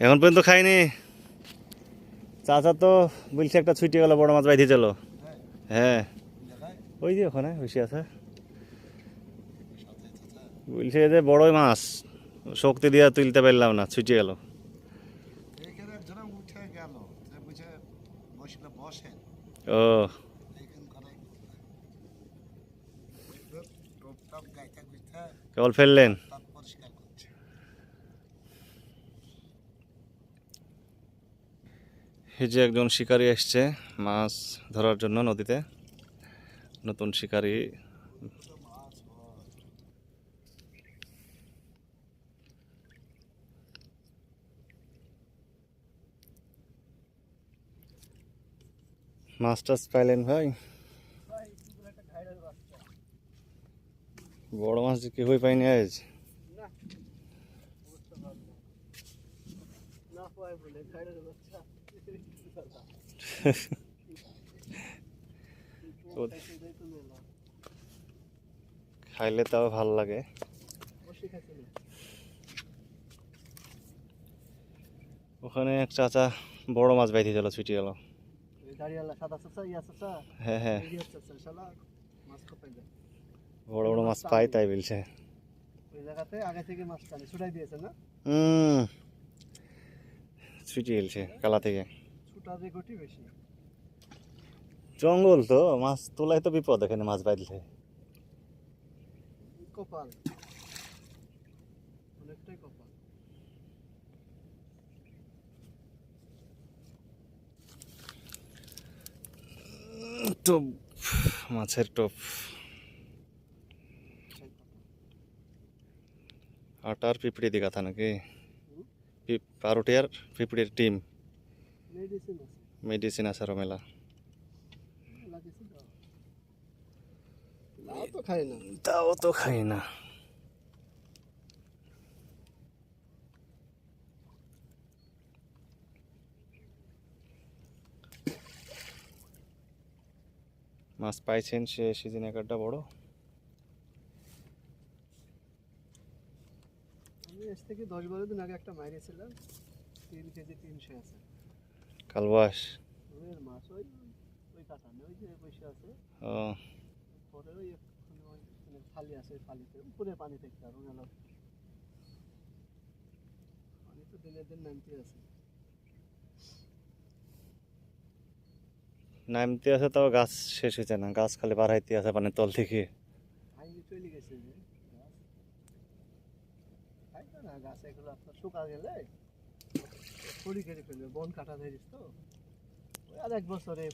এখন পর্যন্ত খাইনি। চাচা তো বলছে একটা ছুটি গেল, বড় মাছ বাইতে চলো। হ্যাঁ। ওই যে ওখানে বেশি আছে। বলছে যে বড়ই মাছ, শক্তি দিয়ে তুলতে পারলাম না, ছুটি গেল। বসে ও। কেবল ফেললেন। এই যে একজন শিকারী এসছে মাছ ধরার জন্য নদীতে নতুন শিকারী মাছ টাছ পাইলেন ভাই বড় মাছ কেউই পাইনি আজ না বলে খাইলে বাচ্চা খাইলে তাও ভালো লাগে। ওখানে এক চাচা বড় মাছ বাইতে চলো ছুটি গেল। হ্যাঁ হ্যাঁ। বড় বড় মাছ পাই তাই বলছে। ওই জায়গাতে আগে থেকে মাছ টানে ছুটাই দিয়েছে না? হুম। ছুটি গেলছে কালা থেকে। জঙ্গল তো মাছ তোলাই তো বিপদ এখানে মাছ বাইলে কপাল। অনেকটাই কপাল। টোপ মাছের টোপ। আটার পিঁপড়ি দি কথা নাকি? পিপ- পাউরুটি আর পিঁপড়ির টিম মেডিসিন আছে মেলা তাও তো খাই না। মাছ পাইছেন সে সিজন একটা বড়। এস থেকে দশ বারো দিন আগে একটা মারিয়েছিলাম তিন কেজি তিনশো আছে। কালবাস। মাছ ওই ওই কাটা ওই যে বসে আছে। পরে ওই ওই মানে ফালি আছে ফালিতে উপরে পানি থেকে আরও গেল পানি তো দিনের দিন নামতে আছে। নামতে আছে তাও গাছ শেষ হয়েছে না গাছ খালি বাড়াইতে আছে পানির তল থেকে। চলে গেছে গাছ এগুলো আপনার শুকা গেলে খড়ি কেটে ফেলবে বন কাটা ধরিস তো? ওই আর এক বছরে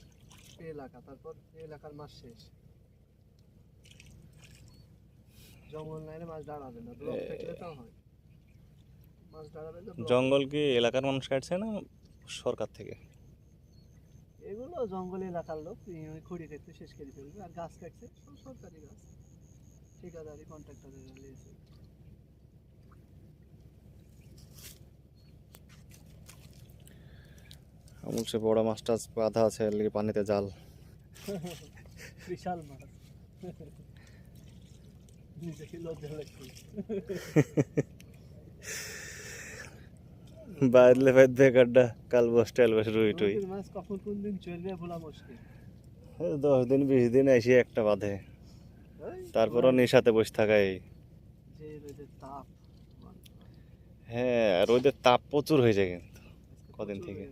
এলাকা তারপর এলাকার মাছ শেষ। জঙ্গল নাইলে মাছ দাঁড়াবে না। ব্লক থাকলে তাও হয়। মাছ দাঁড়াবে না জঙ্গল কি এলাকার মানুষ কাটছে না সরকার থেকে? এগুলো জঙ্গল এলাকার লোক খড়ি কেটে শেষ করে ফেলবে। আর গাছ কাটছে সরকারি গাছ। ঠিকাদারি কন্ট্রাক্টরের নিয়েছে বলছে বড় মাছ টাছ বাঁধা আছে পানিতে জাল। বিশাল মাছ। বাঁধবে কাড্ডা কাল বস টাল বস রুই টুই। মাছ কখন কোন দিন চলবে ভোলা মুশকিল দশ দিন বিশ দিন এসে একটা বাঁধে। তারপরও নিশাতে বসে থাকাই হ্যাঁ রোদের তাপ প্রচুর হয়ে যায় কিন্তু। কদিন থেকে?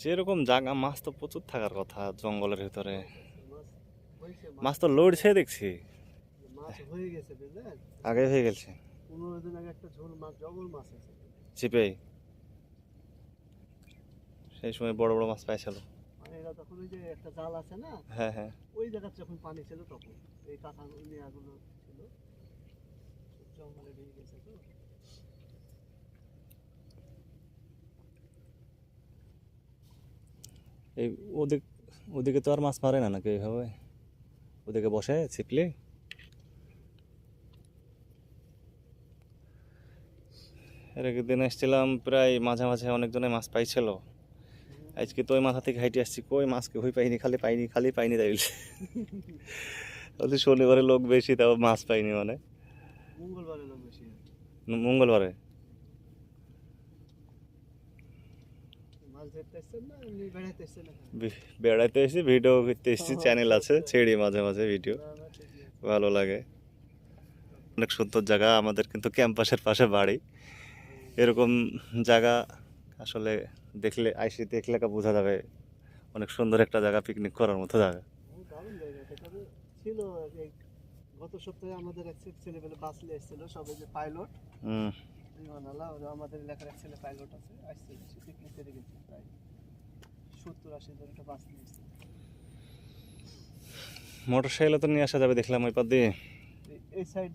যেরকম জায়গা মাছ তো প্রচুর থাকার কথা জঙ্গলের ভিতরে। মাছ তো লড়ছে দেখছি। মাছ হয়ে গেছে আগে হয়ে গেছে। পনেরো দিন আগে একটা ঝোল মাছ জবল মাছ আছে। সেই সময় বড় বড় মাছ পাইছিল। এরা তখন ওই যে একটা জাল আছে না হ্যাঁ হ্যাঁ। ওই যখন পানি ছিল তখন এই কাঁথা নেয়াগুলো ছিল জঙ্গলে ঢেকে গেছে তো। এই ওদিক ওদিকে তো আর মাছ মারে না নাকি এইভাবে? ওদিকে বসে ছিপলে? এর আগের দিন এসেছিলাম প্রায় মাঝে মাঝে অনেকজনে মাছ পাইছিল। আজকে তো ওই মাথা থেকে হাইটে আসছি কই মাছকে হই পাইনি খালি পাইনি খালি পাইনি তাই বলছে শনিবারে লোক বেশি তাও মাছ পাইনি মানে। মঙ্গলবারে লোক বেশি মঙ্গলবারে? বেড়াইতে এসেছি ভিডিও করতে এসেছি চ্যানেল আছে ছেড়ি মাঝে মাঝে ভিডিও। ভালো লাগে। অনেক সুন্দর জায়গা আমাদের কিন্তু ক্যাম্পাসের পাশে বাড়ি। এরকম জায়গা আসলে দেখলে আইসি দেখলে বোঝা যাবে অনেক সুন্দর একটা জায়গা পিকনিক করার মতো জায়গা। ছিল গত সপ্তাহে আমাদের এক ছেলেপেলে বাস নিয়ে এসেছিল সবাই যে পাইলট আমাদের এলাকার এক ছেলে পাইলট আছে আসছিল সে পিকনিক করে গেছে প্রায় সত্তর আশি জন একটা বাস নিয়ে এসেছিল মোটর সাইকেল তো নিয়ে আসা যাবে দেখলাম ওই পর দিয়ে। এই সাইড